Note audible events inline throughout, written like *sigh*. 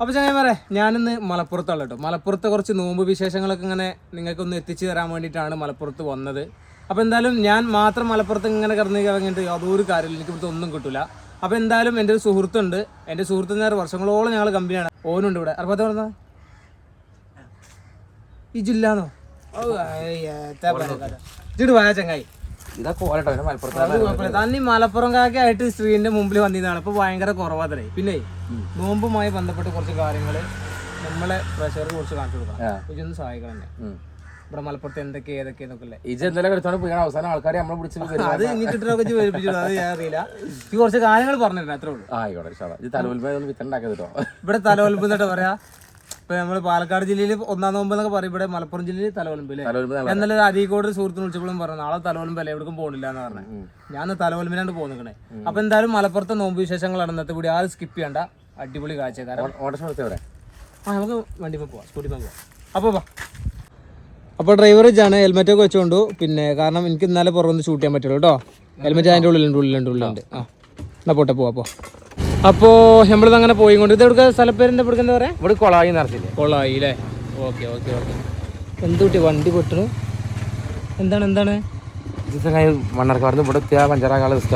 അപ്പോൾ പറയാം ഞാനിന്ന് മലപ്പുറത്താണ് കേട്ടോ. മലപ്പുറത്തെ കുറച്ച് നോമ്പ് വിശേഷങ്ങളൊക്കെ ഇങ്ങനെ നിങ്ങൾക്കൊന്ന് എത്തിച്ചു തരാൻ വേണ്ടിയിട്ടാണ് മലപ്പുറത്ത് വന്നത്. അപ്പോൾ എന്തായാലും ഞാൻ മാത്രം മലപ്പുറത്ത് ഇങ്ങനെ കിടന്ന് ഇറങ്ങിയിട്ട് യാതൊരു കാര്യമില്ല. എനിക്ക് ഇവിടുത്തെ ഒന്നും കിട്ടില്ല അപ്പോൾ എന്തായാലും എന്റെ ഒരു സുഹൃത്തുണ്ട്. എന്റെ സുഹൃത്ത് നേരെ വർഷങ്ങളോളം ഞങ്ങൾ കമ്പനിയാണ്. ഓനുണ്ട് ഇവിടെ. അറുപത്തി പറഞ്ഞ ഈ ജില്ലാന്നോ? ഓ ചങ്ങായി കോലട്ടോ ഇത് മലപ്പുറത്ത് അത് മലപ്പുറം താൻ ആയിട്ട് മലപ്പുറം സ്ക്രീനിന്റെ മുമ്പിൽ വന്നിരുന്നതാണ്. ഇപ്പൊ ഭയങ്കര കുറവാത്രേ. പിന്നെ നോമ്പുമായി ബന്ധപ്പെട്ട് കുറച്ച് കാര്യങ്ങൾ നമ്മളെ പ്രഷർ കുറച്ച് കാണിച്ചു കൊടുക്കാം. അപ്പൊ ഇതൊന്ന് സഹായിക്കണം തന്നെ. ഇവിടെ മലപ്പുറത്ത് എന്തൊക്കെ ഏതൊക്കെ എന്നൊക്കെ ഇജ് എന്തെല്ലാം എടുത്തോണ്ട് പോയി. അവസാനം ആൾക്കാരെ നമ്മളെ പിടിച്ച് അത് ഇനി കിട്ടുന്നൊക്കെ വേൽപ്പിച്ചു അത് ഞാൻ അറിയില്ല. ഈ കുറച്ച് കാര്യങ്ങൾ പറഞ്ഞിട്ടുണ്ട് അത്രേ ഉള്ളൂ. ആയിക്കോട്ടെ. ഇത് തലവൽമ വിത്തണ്ടാക്കിയത് ഇവിടെ തലവലമ്പ് എന്നിട്ട് പറയാ? ഇപ്പൊ നമ്മൾ പാലക്കാട് ജില്ലയിൽ ഒന്നാം നോമ്പ് എന്നൊക്കെ പറയും. ഇവിടെ മലപ്പുറം ജില്ലയിൽ തലവലമ്പ് അല്ലേ എന്നാലും അരീക്കോട് സുഹൃത്തിന് വിളിച്ചപ്പോഴും പറഞ്ഞു നാളെ തലവലമ്പ് അല്ലേ? എവിടേക്കും പോകണില്ല എന്ന് പറഞ്ഞു. ഞാൻ തലവലമ്പിനാണ്ട് പോകുന്നിക്കണേ അപ്പൊ എന്തായാലും മലപ്പുറത്തെ നോമ്പ് വിശേഷങ്ങൾ ഇന്നത്തെ കൂടി. ആരും സ്കിപ്പ് ചെയ്യണ്ട. അടിപൊളി കാഴ്ച. കാരണം ഓട്ടം എടുത്ത് എവിടെ ആ നമുക്ക് വണ്ടി പോവാം. സ്കൂട്ടി പോവാം. അപ്പോൾ വാ. അപ്പോൾ ഡ്രൈവർ ഇതാണ് ഹെൽമെറ്റ് ഒക്കെ വെച്ചോണ്ടു. പിന്നെ കാരണം എനിക്ക് ഇന്നലെ പുറമൊന്ന് ഷൂട്ട് ചെയ്യാൻ പറ്റുള്ളൂ കേട്ടോ. ഹെൽമെറ്റ് അതിന്റെ ഉള്ളിലുണ്ട് ഉള്ളിലുണ്ട് ഉള്ളിലുണ്ട്. ആ. എന്നാ പോട്ടെ പോവാ അപ്പോൾ അപ്പോൾ നമ്മളിത് അങ്ങനെ പോയിക്കൊണ്ട് ഇത് എവിടെ സ്ഥലപ്പേരിന്റെ ഇവിടെ എന്താ പറയാ? ഇവിടെ കൊളായി നിറച്ചില്ലേ കൊളായി അല്ലേ ഓക്കെ ഓക്കെ ഓക്കെ. എന്ത് കുട്ടി? വണ്ടി പൊട്ടണു. എന്താണ് എന്താണ്? ഇത് മണ്ണർക്കാർന്ന് ഇവിടെ എത്തിയ പഞ്ചറാക്കാളെ റിസ്ക്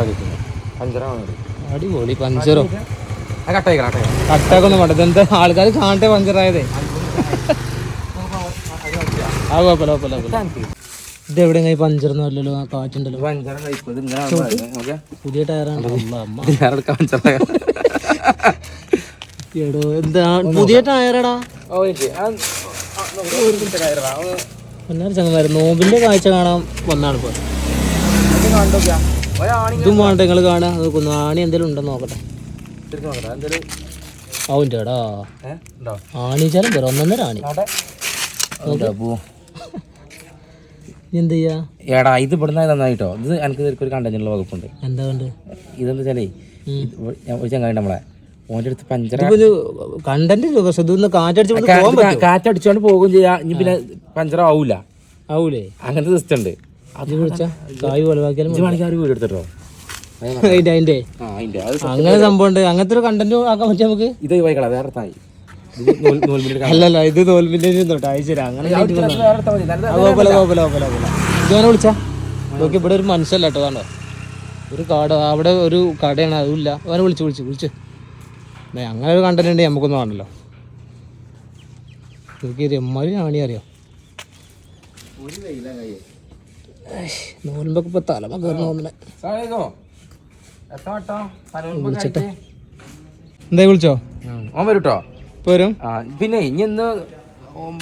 പഞ്ചറാണ് അടിപൊളി പഞ്ചറോ. കട്ടാക്കൊന്നും വേണ്ട. എന്താ? ആൾക്കാർ കാണട്ടെ പഞ്ചറായതേ. ആ കുഴപ്പമില്ല കുഴപ്പമില്ല കുഴപ്പമില്ല ഇത് എവിടെ പഞ്ചറൊന്നും അല്ലല്ലോ ആ കാറ്റുണ്ടല്ലോ. പുതിയ ടയറാണ്. എടോ എന്താ പുതിയ ടയറടാ. എന്നാലും ചങ്ങന്മാര് നോമ്പിന്റെ കാഴ്ച കാണാൻ വന്നാണ് ഇപ്പൊ. ഇതും വേണ്ട നിങ്ങൾ കാണാ. നോക്കുന്നു. ആണി എന്തെങ്കിലും ഉണ്ടെന്ന് നോക്കട്ടെ. അവന്റെ എടാ? ഉണ്ടോ? ആണിച്ചാലും ഒന്നൊന്നര ആണി. നോക്കാം. എന്ത് ചെയ്യാ എടാ ഇത് ഇവിടുന്ന് നന്നായിട്ടോ? ഇത് എനിക്ക് ഒരു കണ്ടന്റുള്ള വകുപ്പുണ്ട്. എന്താ കണ്ട് ഇതെന്താ വെച്ചാലേ ഒരു ചങ്ങായി നമ്മളെ. ഓന്റെ അടുത്ത് പഞ്ചറ കണ്ടന്റ് പക്ഷെ ഇതൊന്ന് കാറ്റടിച്ച് കാറ്റടിച്ചോണ്ട് പോകും ചെയ്യാ. ഇനി പിന്നെ പഞ്ചറ ആവൂല. ആവൂലേ? അങ്ങനത്തെ സിസ്റ്റം ഉണ്ട്. അത് വിളിച്ച? കായ് കൊലവാക്കിയാലും വീട് എടുത്തിട്ടോ? *laughs* അതിന്റെ അങ്ങനെ സംഭവം ഉണ്ട്. അങ്ങനത്തെ ഒരു കണ്ടന്റ് ആക്കാൻ പറ്റും നമുക്ക്? ഇത് വൈകളാ വേറെ തായി അല്ലല്ല ഇത് തോൽപ്പിന്റെ തൊട്ട് അയച്ചുതരാം അങ്ങനെ കുഴപ്പമില്ല കുഴപ്പമില്ല കുഴപ്പമില്ല ഇതുവരെ വിളിച്ചാ? നോക്കി ഇവിടെ ഒരു മനുഷ്യല്ല കേട്ടോ കണ്ടോ? ഒരു കാട് അവിടെ ഒരു കടയാണ് അതുമില്ല അവനെ വിളിച്ചു വിളിച്ചു വിളിച്ചു. അങ്ങനെ ഒരു കണ്ടന്റ് ഉണ്ടെങ്കിൽ നമുക്കൊന്നും കാണല്ലോ എനിക്ക് രമ്മാരി ആണി അറിയാം? നോലുമ്പൊക്കെ ഇപ്പൊ തലമ കയറുന്ന തോന്നണേ വിളിച്ചിട്ട്. എന്താ വിളിച്ചോ? ഓൻ വരൂട്ടോ? ആ പിന്നെ ഇനി ഇന്ന്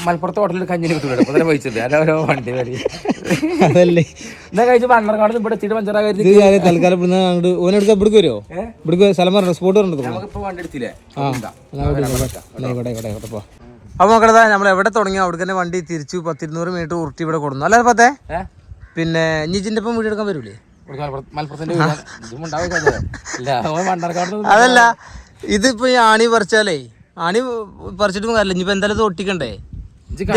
മലപ്പുറത്തെ ഹോട്ടലിൽ കഞ്ഞിന് കിട്ടൂല അപ്പൊ തന്നെ അല്ല ഓരോ വണ്ടി വരി. അതല്ലേ. എന്നാ കഴിച്ച്? മണ്ണർക്കാട് ഇവിടെ എത്തിയിട്ട് പഞ്ചറാ കരുതി ഇത് തൽക്കാലം ഇവിടുന്ന് അങ്ങോട്ട് ഓനെടുക്ക ഇവിടേക്ക് വരുമോ ഏ? ഇവിടേക്ക് സ്ഥലം പറഞ്ഞ? സ്പോട്ട് പറഞ്ഞിട്ട് നമുക്കിപ്പോ വണ്ടി എടുത്തില്ലേ? ആ ആയിക്കോട്ടെ ആയിക്കോട്ടെ ആയിക്കോട്ടെ പോ. അപ്പോൾ മക്കളെ നമ്മൾ എവിടെ തുടങ്ങിയോ? അവിടെ തന്നെ വണ്ടി തിരിച്ചു. പത്തിരുന്നൂറ് മീറ്റർ ഉരുട്ടി ഇവിടെ കൊടുന്നു. അല്ലേ പത്തെ പിന്നെ ഇഞ്ചിന്റെ ഒപ്പം വീട്. എടുക്കാൻ വരൂലേ അതല്ല. ഇതിപ്പോ ഈ ആണി പറിച്ചാലേ ആണി പറിച്ചിട്ട് കാര്യമില്ല. ഇനിയിപ്പോ എന്തായാലും ഇത് ഒട്ടിക്കണ്ടേ?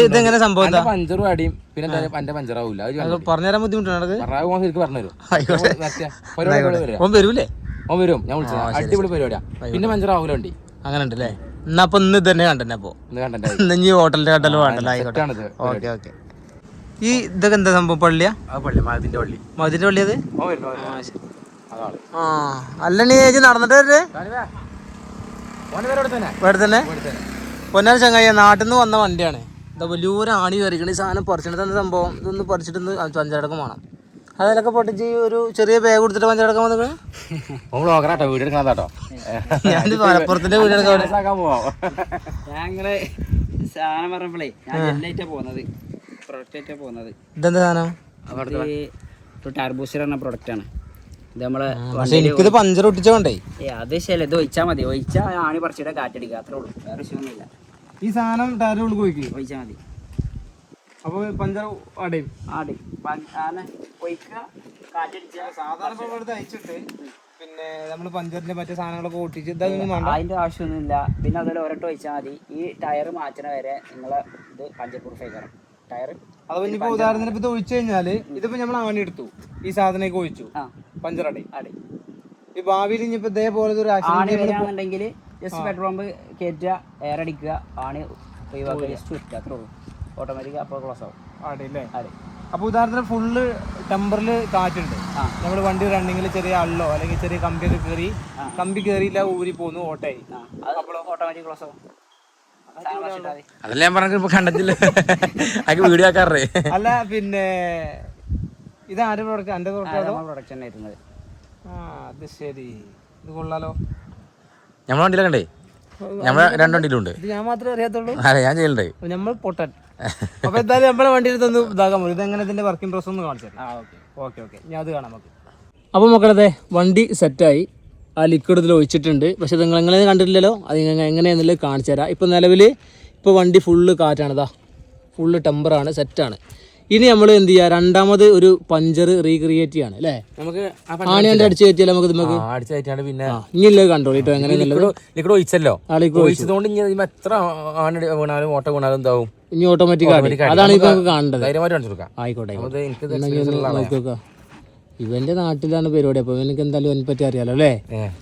ഇതെങ്ങനെ സംഭവം എന്താ? പഞ്ചറും അടിയും പിന്നെ എന്താ എന്റെ പഞ്ചറാവൂല പറഞ്ഞുതരാൻ ബുദ്ധിമുട്ടാണ് അത് പറഞ്ഞാൽ ഓൻ വരൂലേ? ഓൻ വരും. ഞാൻ വിളിച്ചത്. അടിപൊളി പരിപാടിയാ. പിന്നെ പഞ്ചറാവൂല വണ്ടി. അങ്ങനെ ഉണ്ടല്ലേ എന്നാ അപ്പൊ ഇന്ന് തന്നെ കണ്ടന്നെ അപ്പൊ. ഇനി ഹോട്ടലിന്റെ കണ്ടല്ലോ വേണ്ടല്ലോ. ആയിക്കോട്ടെ. Okay okay. ഈ ഇതൊക്കെ എന്താ സംഭവം? പള്ളിയാ? ആ പള്ളി. മതിന്റെ പള്ളി. മതിന്റെ പള്ളി അത്? ആ അല്ല നീ ഏജ് നടന്നിട്ട് വരും ഇവിടെ തന്നെ തന്നെ ഇവിടെ തന്നെ പൊന്നാൻ ചങ്ങായി നാട്ടിൽ നിന്ന് വന്ന വണ്ടിയാണ്. ഇതാ വലിയൊരു ആണി കയറിക്കണ ഈ സാധനം പറിച്ചിട്ട് തന്നെ സംഭവം. ഇതൊന്ന് പറിച്ചിട്ട് പഞ്ചടക്കം വേണം അതിലൊക്കെ പൊട്ടിച്ച് ഒരു ചെറിയ ബാഗ് കൊടുത്തിട്ട് പഞ്ചടക്കം വന്നിട്ട് ഓൻ വീടെടുക്കാട്ടോ വീട് എടുക്കണതാട്ടോ ഞാൻ മലപ്പുറത്തിന്റെ വീടെടുക്കാൻ ഞങ്ങൾ സാധനം പറഞ്ഞപ്പോഴേ ഞാൻ പോകുന്നത് പ്രൊഡക്റ്റ് പോകുന്നത് ഇതെന്താ സാധനം? ഇത് ടാർബൂസർ പറഞ്ഞ പ്രൊഡക്റ്റ് ആണ്. ഇത് നമ്മളെ പക്ഷെ എനിക്കിത് പഞ്ചർ ഒട്ടിച്ചോണ്ടേ. ഏ അത് ശരി ഇത് ഒഴിച്ചാൽ മതി. ഒഴിച്ചാൽ ആണി പറിച്ചിട്ട് കാറ്റടിക്കുക അത്രേ ഉള്ളൂ. വേറെ വിഷയമൊന്നുമില്ല. ഈ സാധനം ടയറിൽ ഉള്ളിൽ പോയിക്ക്? ഒഴിച്ചാൽ മതി. അപ്പൊ പഞ്ചർ അടയും ഒഴിക്കുക. കാറ്റടിച്ചാൽ സാധാരണ അയച്ചിട്ട് പിന്നെ നമ്മൾ പഞ്ചറിന്റെ മറ്റേ സാധനങ്ങളൊക്കെ ഒട്ടിച്ച് അതിന്റെ ആവശ്യമൊന്നും അതിന്റെ ആവശ്യമൊന്നുമില്ല. പിന്നെ അതുപോലെ ഒരട്ട് ഒഴിച്ചാൽ മതി. ഈ ടയർ മാറ്റണ വരെ നിങ്ങളെ ഇത് പഞ്ചർ പ്രൂഫ് ആയിക്കണം ടയർ അത് ഇനിയിപ്പോ ഉദാഹരണത്തിന് ഇപ്പൊ ഇത് ഒഴിച്ചു കഴിഞ്ഞാൽ ഇതിപ്പോ നമ്മൾ ആണി എടുത്തു. ഈ സാധനമൊക്കെ ഒഴിച്ചു. പഞ്ചർ അടി. ഈ ഭാവിയിൽ ഇനിയിപ്പോ ഇതേപോലെ ഒരു ആണി വരികയാണെന്നുണ്ടെങ്കിൽ ജസ്റ്റ് പെട്രോൾ പമ്പ് കയറ്റുക എയർ അടിക്കുക ആണി ഒഴിവാക്കുക ജസ്റ്റ് വിറ്റുക അത്രേ ഉള്ളൂ. ഓട്ടോമാറ്റിക് അപ്പോൾ ക്ലോസ് ആവും. ആടല്ലേ അടി. അപ്പൊ ഉദാഹരണത്തിന് ഫുള്ള് ടെമ്പറിൽ കാറ്റുണ്ട്. നമ്മൾ വണ്ടി റണ്ണിങ്ങിൽ ചെറിയ അള്ളോ അല്ലെങ്കിൽ ചെറിയ കമ്പിയൊക്കെ കയറി കമ്പി കയറിയില്ല ഊരി പോന്നു ഓട്ടായി അത് ഓട്ടോമാറ്റിക് ക്ലോസ് ആവും. അതല്ല ഞാൻ പറഞ്ഞു ഇപ്പൊ കണ്ടത്തില്ല. അതൊക്കെ വീഡിയോ ആക്കാറേ. അല്ല പിന്നെ ഇത് ആരുടെ പ്രോഡക്റ്റ് എന്റെ പ്രോഡക്റ്റ് തന്നെ ആ അത് ശരി. ഇത് കൊള്ളാലോ. നമ്മളെ കണ്ടേ? നമ്മളെ രണ്ട് വണ്ടിയിലുണ്ട്. ഇത് ഞാൻ മാത്രമേ അറിയാത്തുള്ളൂ. അതെ ഞാൻ ചെയ്യലുണ്ട്. നമ്മൾ പൊട്ടൻ. അപ്പൊ എന്തായാലും നമ്മളെ വണ്ടിയിൽ തന്നു ഇതാക്കാൻ പോലും ഇതെങ്ങനെ ഇതിന്റെ വർക്കിംഗ് പ്രോസസ് ഒന്ന് കാണിച്ചു ആ ഓക്കെ. Okay okay. ഞാൻ അത് കാണാം നമുക്ക്. അപ്പോൾ മക്കളതെ വണ്ടി സെറ്റായി ആ ലിക്വിഡ് ഇതിൽ ഒഴിച്ചിട്ടുണ്ട്. പക്ഷെ നിങ്ങൾ എങ്ങനെ കണ്ടിട്ടില്ലല്ലോ? അത് എങ്ങനെയാണെന്നുള്ളത് കാണിച്ചു തരാം. ഇപ്പോൾ നിലവിൽ ഇപ്പോൾ വണ്ടി ഫുള്ള് കാറ്റാണ് ഇതാ ഫുള്ള് ടെമ്പറാണ് സെറ്റാണ് ഇനി നമ്മൾ എന്ത് ചെയ്യുക രണ്ടാമത് ഒരു പഞ്ചർ റീക്രിയേറ്റ് ചെയ്യാണ് അല്ലേ? നമുക്ക് ആണിയാണ്ട് അടിച്ച് കയറ്റിയാൽ നമുക്ക് നമുക്ക് അടിച്ചു കയറ്റിയാണ് പിന്നെ ഇനിയല്ലേ കണ്ടോ കേട്ടോ എങ്ങനെ ലിക്വിഡ് ഒഴിച്ചല്ലോ. ആ ലിക്വിഡ് ഒഴിച്ചതുകൊണ്ട് ഇനി എത്ര ആണി വീണാലും ഓട്ടോ വീണാലും എന്താവും? ഇനി ഓട്ടോമാറ്റിക്. അതാണ് ഇപ്പോൾ നമുക്ക് കാണേണ്ടത്. ആയിക്കോട്ടെ. നോക്കി നോക്കാം. ഇവന്റെ നാട്ടിലാണ് പരിപാടി. അപ്പൊ എനിക്ക് എന്തായാലും അതിനെ പറ്റി അറിയാലോ അല്ലേ?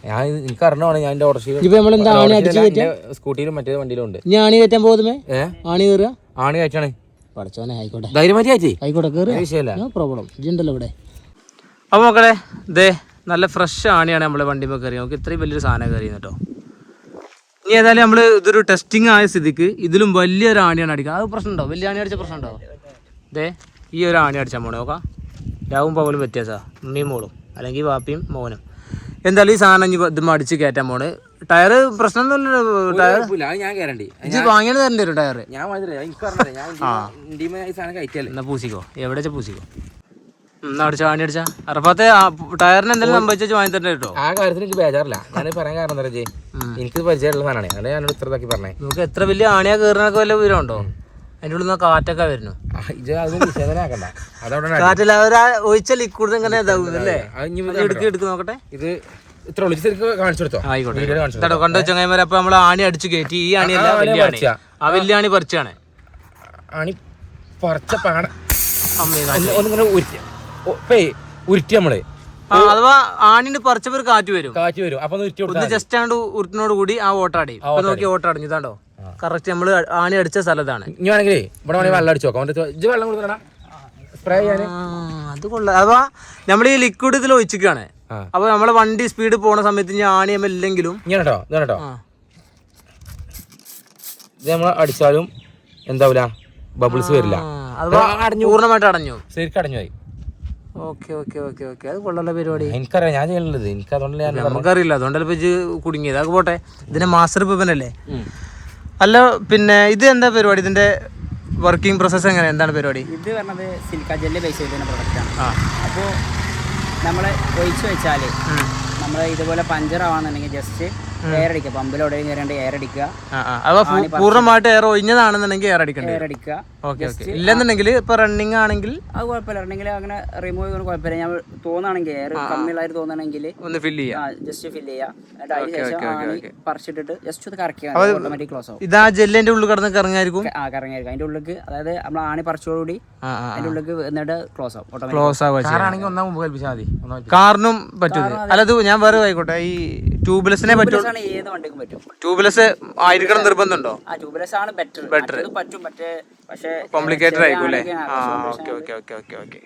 ഞാൻ എനിക്ക് അറിഞ്ഞോണ് ഞാൻ എന്റെ ഓട്ടോറിക്ഷയിൽ ഇപ്പൊ നമ്മൾ എന്താ ആണി അടിച്ച് സ്കൂട്ടിയിലും മറ്റേ വണ്ടിയിലും ഉണ്ട് ഞാൻ ആണി കയറ്റാൻ പോകുന്നേ? ആണി കയറുക? ആണി കയറ്റാണ്. പഠിച്ചോനെ ആയിക്കോട്ടെ. ധൈര്യമായിട്ട് കയറ്റി. ആയിക്കോട്ടെ കയറി പ്രോബ്ലം. ഇതുണ്ടല്ലോ ഇവിടെ. അപ്പൊ മക്കളെ ദേ നല്ല ഫ്രഷ് ആണിയാണ് നമ്മളെ വണ്ടിമേ കയറി നമുക്ക് ഇത്രയും വലിയൊരു സാധനം കയറി കേട്ടോ. ഇനി ഏതായാലും നമ്മൾ ഇതൊരു ടെസ്റ്റിംഗ് ആയ സ്ഥിതിക്ക് ഇതിലും വലിയൊരു ആണിയാണ് അടിക്കുക അത് പ്രശ്നമുണ്ടോ? വലിയ ആണി അടിച്ച പ്രശ്നമുണ്ടോ? ദേ ഈ ഒരു ആണി അടിച്ചാൽ പോണേ നോക്കാം. രാവും പകലും വ്യത്യാസമാണ് ഉണ്ണിയും മോളും. അല്ലെങ്കിൽ വാപ്പിയും മോനും. എന്തായാലും ഈ സാധനം ഇനി മടിച്ച് കയറ്റാൻ പോണ്. ടയർ പ്രശ്നമൊന്നുമില്ല ടയർ ഞാൻ കയറണ്ടി ഇത് വാങ്ങിയത് തരേണ്ടി വരും ടയർ ഞാൻ ഞാൻ എന്നാ പൂസിക്കോ എവിടെ വെച്ചാൽ പൂസിക്കോ എന്നാ അടിച്ചാ ആണി അടിച്ചാ? അറഫാത്തെ ടയറിന് എന്തെങ്കിലും സംഭവിച്ചു വാങ്ങി തരണ്ട കേട്ടോ ആ കാര്യത്തിൽ എനിക്ക് ബേജാറില്ല. ഞാൻ പറയാൻ കാരണം എന്താ എനിക്ക് പരിചയമുള്ള സാധനമാണ്. അതാണ് ഞാനോട് ഇത്ര ഇതാക്കി പറഞ്ഞേ. നമുക്ക് എത്ര വലിയ ആണിയാ കയറുന്നൊക്കെ വല്ല വിവരം ഉണ്ടോ അതിന്റെ ഉള്ളിൽ നിന്ന് കാറ്റൊക്കെ വരുന്നു. ഇത് അതൊന്നും വിശേഷനാക്കണ്ട അതവിടെ കാറ്റല്ല അവരാ ഒഴിച്ച ലിക്വിഡ് ഇങ്ങനെ ഇതാവും അല്ലേ? എടുക്ക് എടുക്ക് നോക്കട്ടെ. ഇത് ഇത്ര ഒളിച്ച് ശരിക്കും കാണിച്ചു കൊടുത്തോ? ആയിക്കോട്ടെ വീഡിയോയിൽ കാണിച്ചു കേട്ടോ കണ്ടു ചങ്ങായിമാരെ അപ്പൊ നമ്മൾ ആണി അടിച്ച് കയറ്റി. ഈ ആണി അല്ല ആ, വലിയ ആണി. ആ വലിയ ആണി പറിച്ചാണ്. ആണി പറിച്ച പാട. അമ്മേ ഒന്നിങ്ങനെ ഉരുട്ടി. ഉരുട്ടി നമ്മൾ. അഥവാ ആണിന് പറിച്ചപ്പോ കാറ്റ് വരും. കാറ്റ് വരും. അപ്പൊ ഒന്ന് ജസ്റ്റ് ആണ്ട് ഉരുട്ടിനോട് കൂടി ആ ഓട്ടാടി നോക്കി ഓട്ടടഞ്ഞു ഇതാണ്ടോ? കറക്റ്റ് നമ്മൾ ആണി അടിച്ച സ്ഥലത്താണ്. ഇനി വേണമെങ്കിലേ ഇവിടെ വേണമെങ്കിൽ വെള്ളം അടിച്ചു നോക്കാം. ഇത് വെള്ളം കൊടുക്കണ സ്പ്രേ ചെയ്യാൻ അത് കൊള്ളാം. അഥവാ നമ്മൾ ഈ ലിക്വിഡ് ഇതിൽ ഒഴിച്ചിക്കാണ്. ആ. അപ്പൊ നമ്മളെ വണ്ടി സ്പീഡ് പോണ സമയത്ത് ഇനി നമ്മൾ ഇല്ലെങ്കിലും ഇങ്ങനെ കേട്ടോ ഇതാണ് കേട്ടോ ഇത് നമ്മൾ അടിച്ചാലും എന്താവില്ല ബബിൾസ് വരില്ല. പൂർണമായിട്ട് അടഞ്ഞു. ശരിക്കും അടഞ്ഞു പോയി ഓക്കെ ഓക്കെ ഓക്കെ ഓക്കെ. അത് കൊള്ളാലോ പരിപാടി. എനിക്കറിയാം. ഞാൻ ചെയ്യുന്നത് എനിക്ക് അതുകൊണ്ട് ഞാൻ നമുക്കറിയില്ല. അതുകൊണ്ടല്ലേ കുടുങ്ങിയത്. അത് പോട്ടെ. ഇതിന്റെ മാസ്റ്റർ പെപ്പനല്ലേ അല്ല പിന്നെ ഇത് എന്താ പരിപാടി? ഇതിന്റെ വർക്കിംഗ് പ്രോസസ് എങ്ങനെ? എന്താണ് പരിപാടി? ഇത് പറഞ്ഞത് സിലിക്ക ജെല്ല് ബേസ് ചെയ്തിരുന്ന പ്രൊഡക്റ്റാണ് ആ. അപ്പോൾ നമ്മൾ ഒഴിച്ചു വെച്ചാൽ നമ്മൾ ഇതുപോലെ പഞ്ചർ ആവാന്നുണ്ടെങ്കിൽ ജസ്റ്റ് എയർ അടിക്കുക. പമ്പിലോടെയും കയറേണ്ട എയർ അടിക്കുക. അപ്പൊ പൂർണമായിട്ട് എയർ ഒഴിഞ്ഞതാണെന്നുണ്ടെങ്കിൽ എയർ അടിക്കണ്ടേ എയർ അടിക്കുക. ഓക്കെ ഓക്കെ ഇല്ലെന്നുണ്ടെങ്കിൽ ഇപ്പൊ റണ്ണിങ് ആണെങ്കിൽ അത് കുഴപ്പമില്ല. റണ്ണിങ്ങിൽ അങ്ങനെ റിമൂവ് ചെയ്യുന്ന കുഴപ്പമില്ല. ഞാൻ തോന്നുകയാണെങ്കിൽ എയർ കമ്മിയുള്ളതായിട്ട് തോന്നുകയാണെങ്കിൽ ഒന്ന് ഫില്ല് ചെയ്യാം. ജസ്റ്റ് ഫില്ല് ചെയ്യുക എന്നിട്ട് അതിന് ശേഷം ആണി പറിച്ചിട്ടിട്ട് ജസ്റ്റ് ഒന്ന് കറക്കുക ഓട്ടോമാറ്റിക് ക്ലോസ് ആവും. ഇതാ ജെല്ലിന്റെ ഉള്ളിൽ കിടന്ന് കറങ്ങായിരിക്കും? ആ കറങ്ങായിരിക്കും. അതിന്റെ ഉള്ളിൽ അതായത് നമ്മൾ ആണി പറിച്ചോടുകൂടി അതിന്റെ ഉള്ളിൽ എന്നിട്ട് ക്ലോസ് ആവും. ഓട്ടോമാറ്റിക് ക്ലോസ് ആവുക ചെയ്യാം. കാറാണെങ്കിൽ ഒന്നാ മുമ്പ് കൽപ്പിച്ചാൽ മതി. ഒന്നാ കൽപ്പിച്ചാ കാറിനും പറ്റും അല്ലത് ഞാൻ വേറെ ആയിക്കോട്ടെ. ഈ ട്യൂബ്ലെസ്സിനെ പറ്റും ആണ് ഏത് വണ്ടിക്കും പറ്റും. ട്യൂബ്ലെസ് ആയിരിക്കണം നിർബന്ധമുണ്ടോ? ആ ട്യൂബ്ലെസ് ആണ് ബെറ്റർ ബെറ്റർ പറ്റും മറ്റേ പക്ഷേ കോംപ്ലിക്കേറ്റഡ് ആയിരിക്കും അല്ലേ? ആണെങ്കിൽ ആ okay okay okay okay okay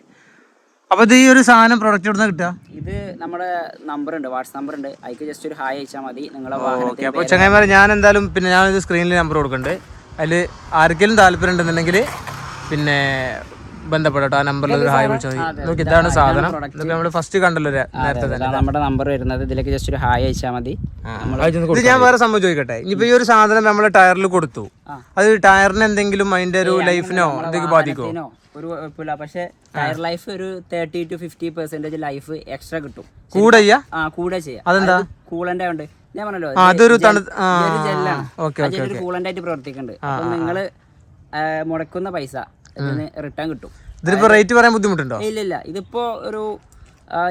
അപ്പൊ ഇത് ഈ ഒരു സാധനം പ്രൊഡക്റ്റ് എവിടെ കിട്ടുക? ഇത് നമ്മുടെ നമ്പർ ഉണ്ട് വാട്സ് നമ്പർ ഉണ്ട്. അതിക്ക് ജസ്റ്റ് ഒരു ഹായ് അയച്ചാൽ മതി. നിങ്ങളെ ഓക്കെ വാഹനത്തിൽ അപ്പോൾ ചങ്ങായിമാരെ ഞാൻ എന്തായാലും പിന്നെ ഞാൻ ഇത് സ്ക്രീനിൽ നമ്പർ കൊടുക്കുന്നുണ്ട് അതിൽ ആർക്കെങ്കിലും താല്പര്യം ഉണ്ടെന്നുണ്ടെങ്കിൽ പിന്നെ ബന്ധപ്പെടട്ടോ. ആ നമ്പറിൽ ഒരു ഹായ് വിളിച്ചാൽ മതി. നോക്കി ഇതാണ് സാധനം. നമ്മൾ ഫസ്റ്റ് കണ്ടല്ലോ നേരത്തെ തന്നെ. നമ്മുടെ നമ്പർ വരുന്നത്. ഇതിലേക്ക് ജസ്റ്റ് ഒരു ഹായ് അയച്ചാൽ മതി. ഇത് ഞാൻ വേറെ സംഭവം ചോദിക്കട്ടെ. ഇനിയിപ്പോ ഈ ഒരു സാധനം നമ്മൾ ടയറിൽ കൊടുത്തു. അത് ടയറിന് എന്തെങ്കിലും അതിന്റെ ഒരു ലൈഫിനോ എന്തെങ്കിലും ബാധിക്കോ ഒരു കുഴപ്പമില്ല. പക്ഷേ ടയർ ലൈഫ് ഒരു thirty two fifty percentage life extra കിട്ടും. കൂടെ ആ കൂടെ ചെയ്യാം. അതെന്താ? കൂളന്റ് ഉണ്ട് ഞാൻ പറഞ്ഞല്ലോ അതൊരു ജെല്ലാണ്. കൂളന്റ് ആയിട്ട് പ്രവർത്തിക്കുന്നുണ്ട്. അപ്പൊ നിങ്ങൾ മുടക്കുന്ന പൈസ ഇതിന് റിട്ടേൺ കിട്ടും. ഇതിനിപ്പോ റേറ്റ് പറയാൻ ബുദ്ധിമുട്ടുണ്ടോ? ഇല്ല ഇല്ല ഇതിപ്പോ ഒരു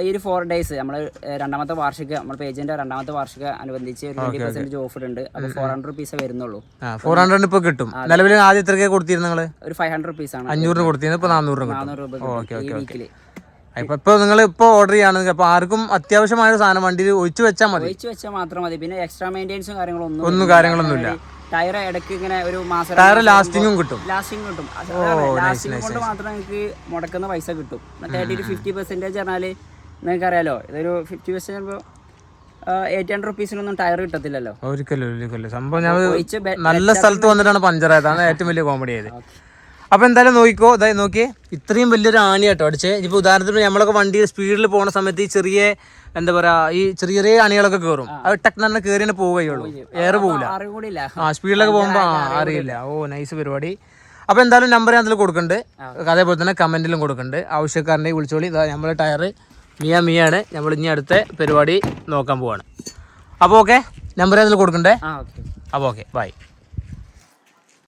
ഈ ഒരു ഫോർ ഡേയ്സ് നമ്മൾ രണ്ടാമത്തെ വാർഷിക നമ്മുടെ പേജിന്റെ രണ്ടാമത്തെ വാർഷിക അനുബന്ധിച്ച് ഒരു ട്വന്റി പെർസെന്റേജ് ഓഫർ ഉണ്ട് അപ്പോൾ ഫോർ ഹൺഡ്രഡ് റുപ്പീസ് വരുന്നുള്ളൂ. ഫോർ ഹൺഡ്രഡ് ഇപ്പൊ കിട്ടും. നിലവിൽ ആദ്യം എത്രയൊക്കെ കൊടുത്തിരുന്നു നിങ്ങൾ? ഒരു ഫൈവ് ഹൺഡ്രഡ് റുപ്പീസ് ആണ്. അഞ്ഞൂറിന് കൊടുത്തിരുന്നു ഇപ്പൊ നാനൂറ് രൂപ ഈ വീക്കിൽ. ഇപ്പൊ ഇപ്പൊ നിങ്ങൾ ഇപ്പൊ ഓർഡർ ചെയ്യുകയാണെങ്കിൽ അപ്പൊ ആർക്കും അത്യാവശ്യമായ സാധനം വണ്ടിയിൽ ഒഴിച്ചു വെച്ചാൽ മതി. ഒഴിച്ചു വെച്ചാൽ മാത്രം മതി. പിന്നെ എക്സ്ട്രാ മെയിന്റെനൻസും കാര്യങ്ങളൊന്നും ഒന്നും കാര്യങ്ങളൊന്നുമില്ല ടയർ ഇടയ്ക്ക് ഇങ്ങനെ ഒരു മാസം ടയർ ലാസ്റ്റിംഗും കിട്ടും. ലാസ്റ്റിംഗ് കിട്ടും. ലാസ്റ്റിംഗ് കൊണ്ട് മാത്രം നിങ്ങൾക്ക് മുടക്കുന്ന പൈസ കിട്ടും. തേർട്ടി ടു ഫിഫ്റ്റി പെർസെന്റേജ് പറഞ്ഞാൽ നിങ്ങൾക്ക് അറിയാലോ ഇതൊരു ഫിഫ്റ്റി പെർസെന്റ് ഇപ്പോൾ എയ്റ്റ് ഹൺഡ്രഡ് റുപ്പീസിനൊന്നും ടയർ കിട്ടത്തില്ലല്ലോ. ഒരിക്കലും ഒരിക്കലും. സംഭവം ഞാൻ നല്ല സ്ഥലത്ത് വന്നിട്ടാണ് പഞ്ചർ ആയത് *laughs* അതാണ് ഏറ്റവും വലിയ കോമഡി ആയത്. അപ്പൊ എന്തായാലും നോക്കിക്കോ ഇതായി നോക്കിയേ. ഇത്രയും വലിയൊരു ആണി കേട്ടോ അടിച്ചേ. ഇപ്പൊ ഉദാഹരണത്തിന് നമ്മളൊക്കെ വണ്ടി സ്പീഡിൽ പോകുന്ന സമയത്ത് ഈ ചെറിയ എന്താ പറയാ ഈ ചെറിയ ചെറിയ അണികളൊക്കെ കയറും അത് ടെക്ന തന്നെ കയറി തന്നെ പോവുകയുള്ളൂ എയർ പോവില്ല ആ സ്പീഡിലൊക്കെ പോകുമ്പോ അറിയില്ല. ഓ നൈസ് പരിപാടി. അപ്പൊ എന്തായാലും നമ്പർ ഞാൻ അതിൽ കൊടുക്കുന്നുണ്ട് അതേപോലെ തന്നെ കമന്റിലും കൊടുക്കുന്നുണ്ട് ആവശ്യക്കാരന്റെ വിളിച്ചോളി. ഇതാ നമ്മളെ ടയർ മിയ മിയാണ്. നമ്മൾ ഇനി അടുത്ത പരിപാടി നോക്കാൻ പോവാണ്. അപ്പോൾ ഓക്കെ നമ്പർ അതിൽ കൊടുക്കണ്ടേ? അപ്പോൾ ഓക്കെ ബൈ